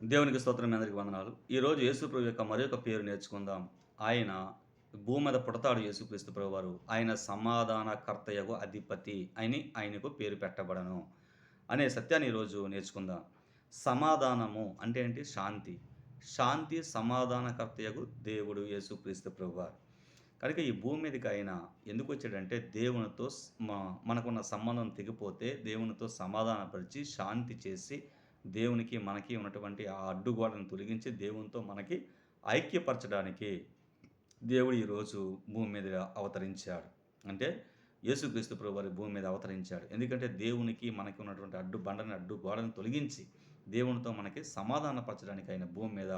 దేవునికి స్తోత్రం అందరికి వందనాలు. ఈరోజు యేసుప్రభు యొక్క మరొక పేరు నేర్చుకుందాం. ఆయన భూమి మీద పుడతాడు యేసుక్రీస్తు ప్రభు వారు ఆయన సమాధానకర్తయగు అధిపతి అని ఆయనకు పేరు పెట్టబడను అనే సత్యాన్ని ఈరోజు నేర్చుకుందాం. సమాధానము అంటే ఏంటి? శాంతి. శాంతి సమాధానకర్తయగు దేవుడు యేసుక్రీస్తు ప్రభు వారు కనుక ఈ భూమి మీదకి ఆయన ఎందుకు వచ్చాడంటే దేవునితో మనకున్న సంబంధం తెగిపోతే దేవునితో సమాధానపరిచి శాంతి చేసి దేవునికి మనకి ఉన్నటువంటి ఆ అడ్డుగోడను తొలగించి దేవునితో మనకి ఐక్యపరచడానికి దేవుడు ఈరోజు భూమి మీద అవతరించాడు. అంటే యేసుక్రీస్తు ప్రభు వారి భూమి మీద అవతరించాడు. ఎందుకంటే దేవునికి మనకి ఉన్నటువంటి అడ్డు బండని అడ్డు గోడను తొలగించి దేవునితో మనకి సమాధానపరచడానికి ఆయన భూమి మీద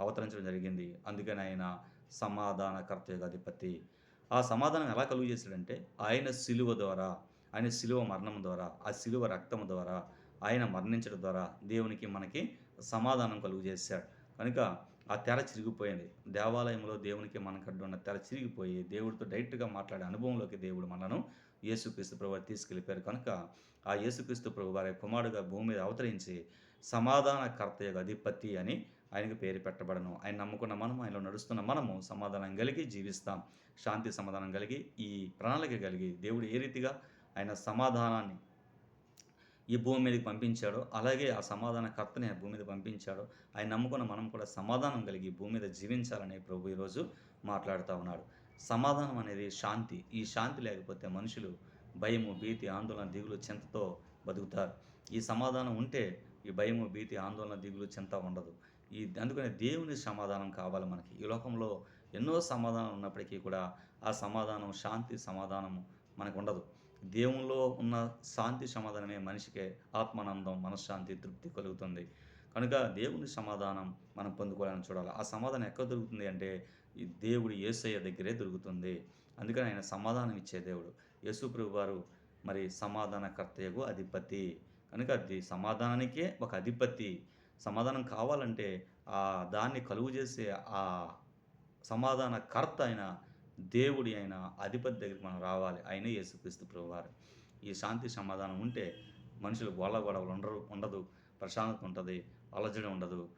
అవతరించడం జరిగింది. అందుకని ఆయన సమాధానకర్త యొక్క అధిపతి ఆ సమాధానం ఎలా కలుగు చేశాడంటే ఆయన సిలువ ద్వారా ఆయన సిలువ మరణం ద్వారా ఆ సిలువ రక్తం ద్వారా ఆయన మరణించడం ద్వారా దేవునికి మనకి సమాధానం కలుగు చేశాడు. కనుక ఆ తెర చిరిగిపోయింది. దేవాలయంలో దేవునికి మనకడ్డు ఉన్న తెర చిరిగిపోయి దేవుడితో డైరెక్ట్గా మాట్లాడే అనుభవంలోకి దేవుడు మనను యేసుక్రీస్తు ప్రభు వారు తీసుకెళ్ళిపోయారు. కనుక ఆ యేసుక్రీస్తు ప్రభు వారి కుమారుడుగా భూమి మీద అవతరించి సమాధానకర్త యొక్క అధిపతి అని ఆయనకు పేరు పెట్టబడను. ఆయన నమ్ముకున్న మనము ఆయనలో నడుస్తున్న మనము సమాధానం కలిగి జీవిస్తాం. శాంతి సమాధానం కలిగి ఈ ప్రణాళిక కలిగి దేవుడు ఏ రీతిగా ఆయన సమాధానాన్ని ఈ భూమి మీదకి పంపించాడో అలాగే ఆ సమాధానకర్తని ఆ భూమి మీద పంపించాడో ఆయన నమ్ముకున్న మనం కూడా సమాధానం కలిగి భూమి మీద జీవించాలని ప్రభు ఈరోజు మాట్లాడుతూ ఉన్నాడు. సమాధానం అనేది శాంతి. ఈ శాంతి లేకపోతే మనుషులు భయము భీతి ఆందోళన దిగులు చింతతో బతుకుతారు. ఈ సమాధానం ఉంటే ఈ భయము భీతి ఆందోళన దిగులు చింత ఉండదు. ఈ అందుకనే దేవుని సమాధానం కావాలి మనకి. ఈ లోకంలో ఎన్నో సమాధానం ఉన్నప్పటికీ కూడా ఆ సమాధానం శాంతి సమాధానము మనకు ఉండదు. దేవునిలో ఉన్న శాంతి సమాధానమే మనిషికి ఆత్మానందం మనశ్శాంతి తృప్తి కలుగుతుంది. కనుక దేవుని సమాధానం మనం పొందుకోవాలని చూడాలి. ఆ సమాధానం ఎక్కడ దొరుకుతుంది అంటే ఈ దేవుడు యేసయ్య దగ్గరే దొరుకుతుంది. అందుకని ఆయన సమాధానం ఇచ్చే దేవుడు. యేసుప్రభు వారు మరి సమాధానకర్తయగు అధిపతి. కనుక అది సమాధానానికే ఒక అధిపతి. సమాధానం కావాలంటే ఆ దాన్ని కలుగు చేసే ఆ సమాధానకర్త అయిన దేవుడి అయిన అధిపతి దగ్గరికి మనం రావాలి. ఆయనే యేసుక్రీస్తు ప్రభువారు. ఈ శాంతి సమాధానం ఉంటే మనుషులు గొడవ గొడవలు ఉండరు ఉండదు. ప్రశాంతత ఉంటుంది అలజడి ఉండదు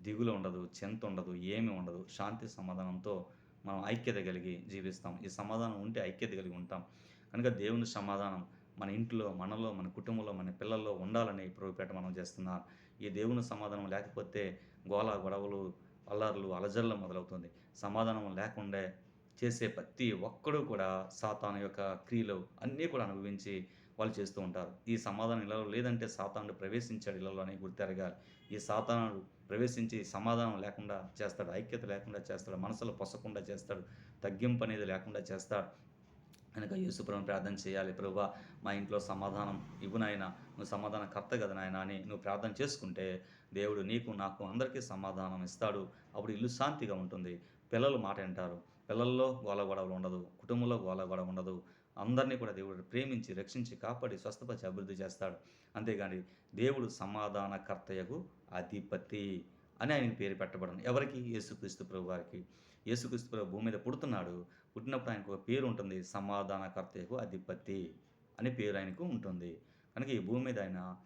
దిగులు ఉండదు చింత ఉండదు ఏమి ఉండదు. శాంతి సమాధానంతో మనం ఐక్యత కలిగి జీవిస్తాం. ఈ సమాధానం ఉంటే ఐక్యత కలిగి ఉంటాం. కనుక దేవుని సమాధానం మన ఇంట్లో మనలో మన కుటుంబంలో మన పిల్లల్లో ఉండాలని ప్రభుపేట మనం చేస్తున్నాం ఈ దేవుని సమాధానం లేకపోతే గోల గొడవలు అల్లర్లు అలజర్లు మొదలవుతుంది. సమాధానం లేకుండా చేసే ప్రతి ఒక్కడు కూడా సాతాను యొక్క క్రియలు అన్నీ కూడా అనుభవించి వాళ్ళు చేస్తూ ఉంటారు. ఈ సమాధానం ఇళ్ళలో లేదంటే సాతానుడు ప్రవేశించాడు ఇళ్ళలో అని గుర్తెరగాలి. ఈ సాతానుడు ప్రవేశించి సమాధానం లేకుండా చేస్తాడు ఐక్యత లేకుండా చేస్తాడు మనసులో పొసకుండా చేస్తాడు తగ్గింపు అనేది లేకుండా చేస్తాడు. కనుక యేసుప్రభు ప్రార్థన చేయాలి. ప్రభువా మా ఇంట్లో సమాధానం ఇవ్వు నాయన నువ్వు సమాధానం కర్త కదా నాయన అని నువ్వు ప్రార్థన చేసుకుంటే దేవుడు నీకు నాకు అందరికీ సమాధానం ఇస్తాడు. అప్పుడు ఇల్లు శాంతిగా ఉంటుంది. పిల్లలు మాట వింటారు. పిల్లల్లో గోల గొడవలు ఉండదు కుటుంబంలో గోల గొడవ ఉండదు. అందరినీ కూడా దేవుడు ప్రేమించి రక్షించి కాపాడి స్వస్థపరిచి అభివృద్ధి చేస్తాడు. అంతేగాని దేవుడు సమాధానకర్తయకు అధిపతి అని ఆయన పేరు పెట్టబడను. ఎవరికి? యేసుక్రీస్తు ప్రభు వారికి. యేసుక్రీస్తు ప్రభు భూమి మీద పుడుతున్నాడు. పుట్టినప్పుడు ఆయనకు ఒక పేరు ఉంటుంది సమాధానకర్తయకు అధిపతి అని పేరు ఆయనకు ఉంటుంది. కనుక ఈ భూమి మీద ఆయన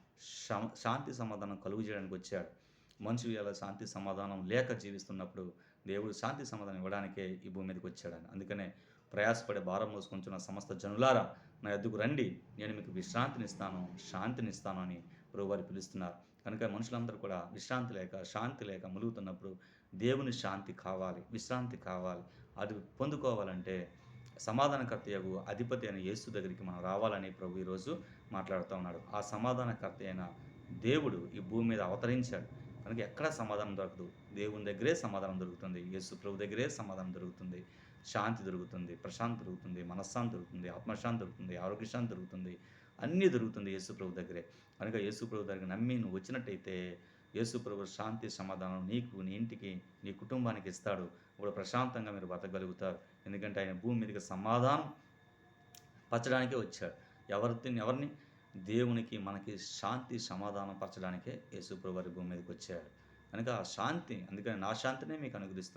శా- శాంతి సమాధానం కలుగు చేయడానికి వచ్చాడు. మనుషులు ఇలా శాంతి సమాధానం లేక జీవిస్తున్నప్పుడు దేవుడు శాంతి సమాధానం ఇవ్వడానికే ఈ భూమి మీదకి వచ్చాడు అందుకనే ప్రయాసపడే భారం మోసుకుంటున్న సమస్త జనులారా నా ఎద్దుకు రండి. నేను మీకు విశ్రాంతిని ఇస్తాను శాంతిని ఇస్తాను అని వారు పిలుస్తున్నారు. కనుక మనుషులందరూ కూడా విశ్రాంతి లేక శాంతి లేక ములుగుతున్నప్పుడు దేవుని శాంతి కావాలి విశ్రాంతి కావాలి. అది పొందుకోవాలంటే సమాధానకర్తయగు అధిపతి అయిన యేసు దగ్గరికి మనం రావాలని ప్రభు ఈరోజు మాట్లాడుతూ ఉన్నాడు. ఆ సమాధానకర్త అయిన దేవుడు ఈ భూమి మీద అవతరించాడు. మనకి ఎక్కడ సమాధానం దొరకదు. దేవుని దగ్గరే సమాధానం దొరుకుతుంది. యేసు ప్రభు దగ్గరే సమాధానం దొరుకుతుంది. శాంతి దొరుకుతుంది. ప్రశాంతి దొరుకుతుంది. మనశ్శాంతి దొరుకుతుంది. ఆత్మశాంతి దొరుకుతుంది. ఆరోగ్యశాంతి దొరుకుతుంది. అన్నీ దొరుకుతుంది యేసు ప్రభు దగ్గరే. కనుక యేసు ప్రభు దగ్గర నమ్మి నువ్వు వచ్చినట్టయితే యేసు ప్రభు శాంతి సమాధానం నీకు నీ ఇంటికి నీ కుటుంబానికి ఇస్తాడు. ఇప్పుడు ప్రశాంతంగా మీరు బతకగలుగుతారు. ఎందుకంటే ఆయన భూమి మీదకి సమాధానం పచ్చడానికే వచ్చాడు. ఎవరిని ఎవరిని దేవునికి మనకి శాంతి సమాధానం పరచడానికే యేసుప్రభు వారి భూమి మీదకి వచ్చాడు. కనుక ఆ శాంతి అందుకని నా శాంతినే మీకు అనుగ్రహిస్తున్నాను.